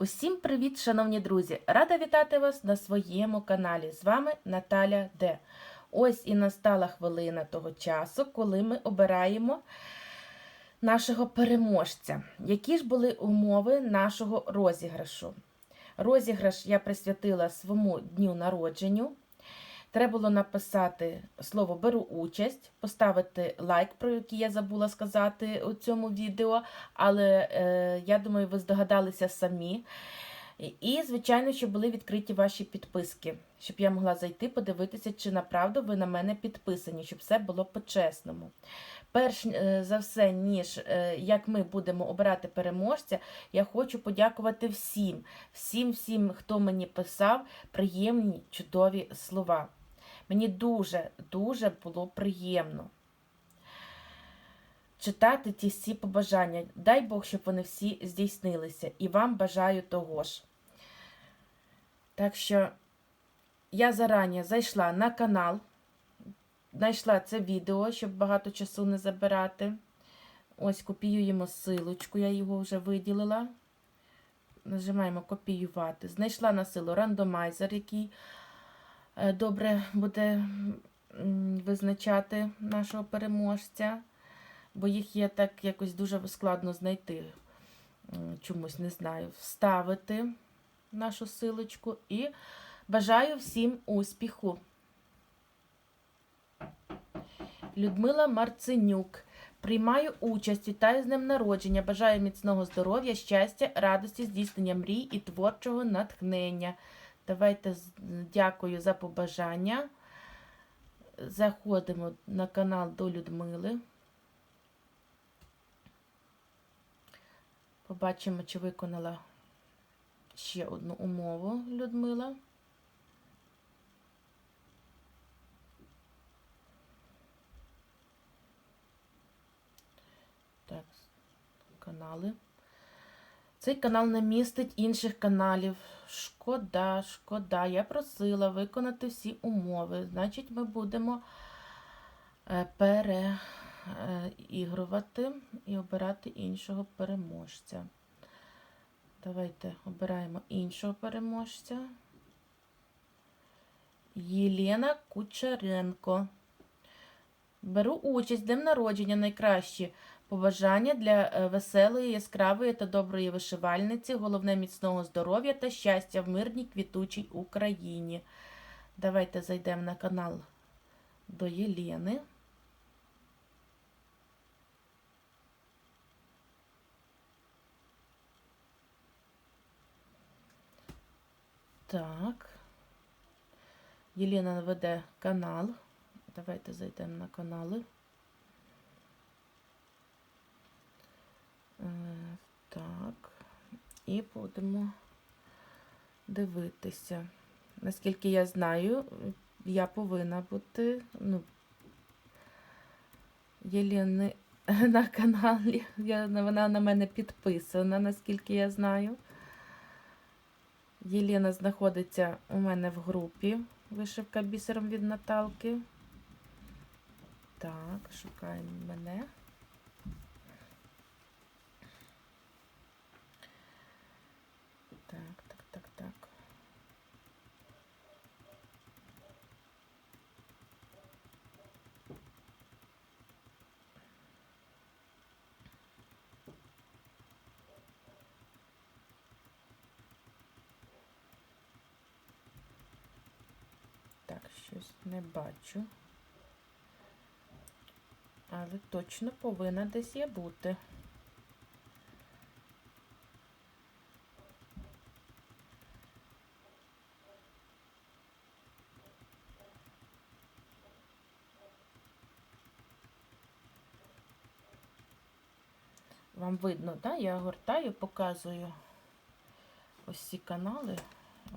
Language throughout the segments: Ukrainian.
Усім привіт, шановні друзі! Рада вітати вас на своєму каналі. З вами Наталя Д. Ось і настала хвилина того часу, коли ми обираємо нашого переможця. Які ж були умови нашого розіграшу? Розіграш я присвятила своєму дню народженню. Треба було написати слово беру участь, поставити лайк, про який я забула сказати у цьому відео, але е, я думаю, ви здогадалися самі. І, звичайно, щоб були відкриті ваші підписки, щоб я могла зайти, подивитися, чи направду ви на мене підписані, щоб все було по-чесному. Перш е, за все, ніж е, як ми будемо обирати переможця, я хочу подякувати всім, всім, всім, хто мені писав приємні, чудові слова. Мені дуже-дуже було приємно читати ті всі побажання. Дай Бог, щоб вони всі здійснилися. І вам бажаю того ж. Так що я зарані зайшла на канал, знайшла це відео, щоб багато часу не забирати. Ось копіюємо силочку, я його вже виділила. Нажимаємо копіювати. Знайшла на силу рандомайзер, який добре буде визначати нашого переможця, бо їх є так якось дуже складно знайти. Чомусь не знаю, вставити нашу силочку і бажаю всім успіху. Людмила Марценюк. Приймаю участь, вітаю з днем народження. Бажаю міцного здоров'я, щастя, радості, здійснення мрій і творчого натхнення. Давайте дякую за побажання. Заходимо на канал до Людмили. Побачимо, чи виконала ще одну умову Людмила. Канали. Цей канал не містить інших каналів. Шкода, шкода. Я просила виконати всі умови. Значить, ми будемо е, переігрувати і обирати іншого переможця. Давайте обираємо іншого переможця. Єлена Кучеренко. Беру участь днем народження найкращі побажання для е, веселої, яскравої та доброї вишивальниці, головне міцного здоров'я та щастя в мирній квітучій Україні. Давайте зайдемо на канал до Єлени. Так. Єлена веде канал. Давайте зайдемо на канали. Е, так, і будемо дивитися. Наскільки я знаю, я повинна бути, ну, Єлени на каналі. Я, Вона на мене підписана, наскільки я знаю. Єлена знаходиться у мене в групі вишивка бісером від Наталки. Так, шукаємо мене. Так, так, так, так. Так, щось не бачу. Але точно повинна десь є бути. Вам видно, да? Я гортаю, показую ось ці канали.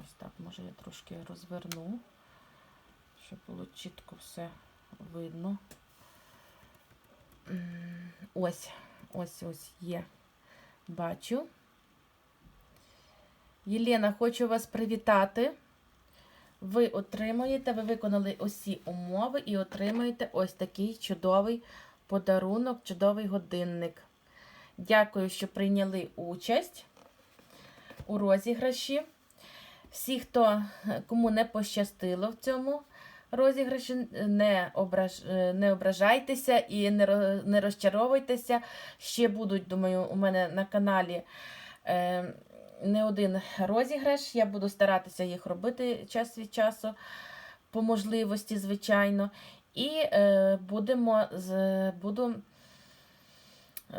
Ось так, може я трошки розверну, щоб було чітко все видно. Ось, ось ось є. Бачу. Єлена, хочу вас привітати. Ви отримуєте, ви виконали усі умови і отримуєте ось такий чудовий подарунок, чудовий годинник. Дякую, що прийняли участь. у розіграші. Всі, хто кому не пощастило в цьому розіграші, не, ображ, е, не ображайтеся і не, не розчаровуйтеся. Ще будуть, думаю, у мене на каналі е, не один розіграш. Я буду старатися їх робити час від часу, по можливості, звичайно. І е, будемо, з, буду,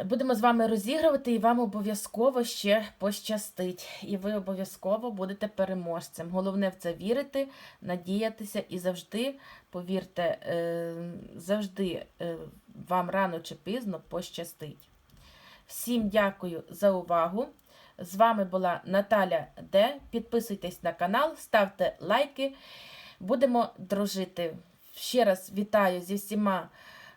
будемо з вами розігрувати, і вам обов'язково ще пощастить. І ви обов'язково будете переможцем. Головне в це вірити, надіятися і завжди, повірте, е, завжди е, вам рано чи пізно пощастить. Всім дякую за увагу. З вами була Наталя Д. Підписуйтесь на канал, ставте лайки. Будемо дружити. Ще раз вітаю зі всіма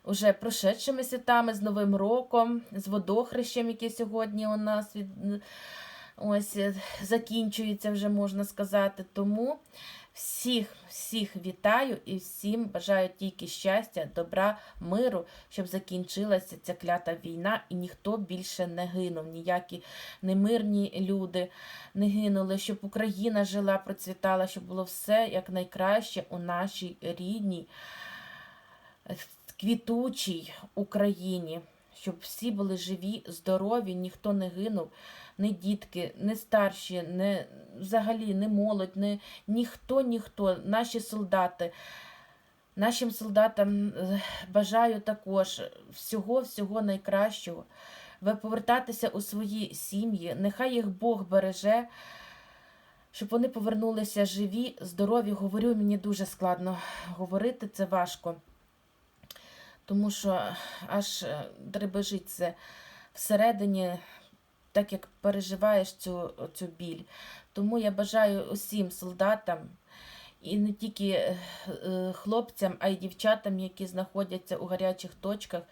уже прошедшими святами, з Новим роком, з водохрещем, яке сьогодні у нас від... ось е, закінчується, вже можна сказати. Тому всіх, всіх вітаю і всім бажаю тільки щастя, добра, миру, щоб закінчилася ця клята війна і ніхто більше не гинув, ніякі немирні люди не гинули, щоб Україна жила, процвітала, щоб було все якнайкраще у нашій рідній, е, квітучій Україні, щоб всі були живі, здорові, ніхто не гинув, не дітки, не старші, не взагалі не молодь, не ніхто, ніхто, наші солдати. Нашим солдатам е, бажаю також всього-всього найкращого. Ви повертатися у свої сім'ї, нехай їх Бог береже, щоб вони повернулися живі, здорові. Говорю, мені дуже складно говорити, це важко. Тому що аж е, дребежить це всередині, так як переживаєш цю, цю біль. Тому я бажаю усім солдатам, і не тільки е, е, хлопцям, а й дівчатам, які знаходяться у гарячих точках,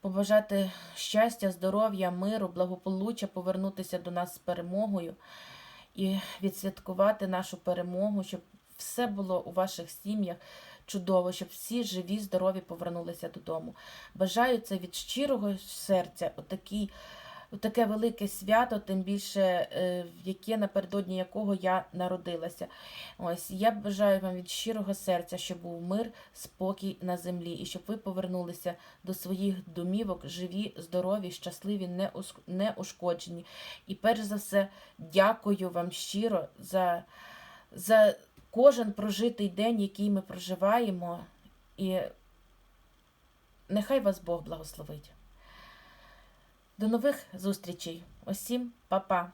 побажати щастя, здоров'я, миру, благополуччя, повернутися до нас з перемогою і відсвяткувати нашу перемогу, щоб все було у ваших сім'ях чудово, щоб всі живі, здорові повернулися додому. Бажаю це від щирого серця, отакий, таке велике свято, тим більше, е, яке напередодні якого я народилася. Ось я бажаю вам від щирого серця, щоб був мир, спокій на землі, і щоб ви повернулися до своїх домівок, живі, здорові, щасливі, неушкоджені. І перш за все, дякую вам щиро за, за кожен прожитий день, який ми проживаємо. І нехай вас Бог благословить. До нових зустрічей. Усім па-па!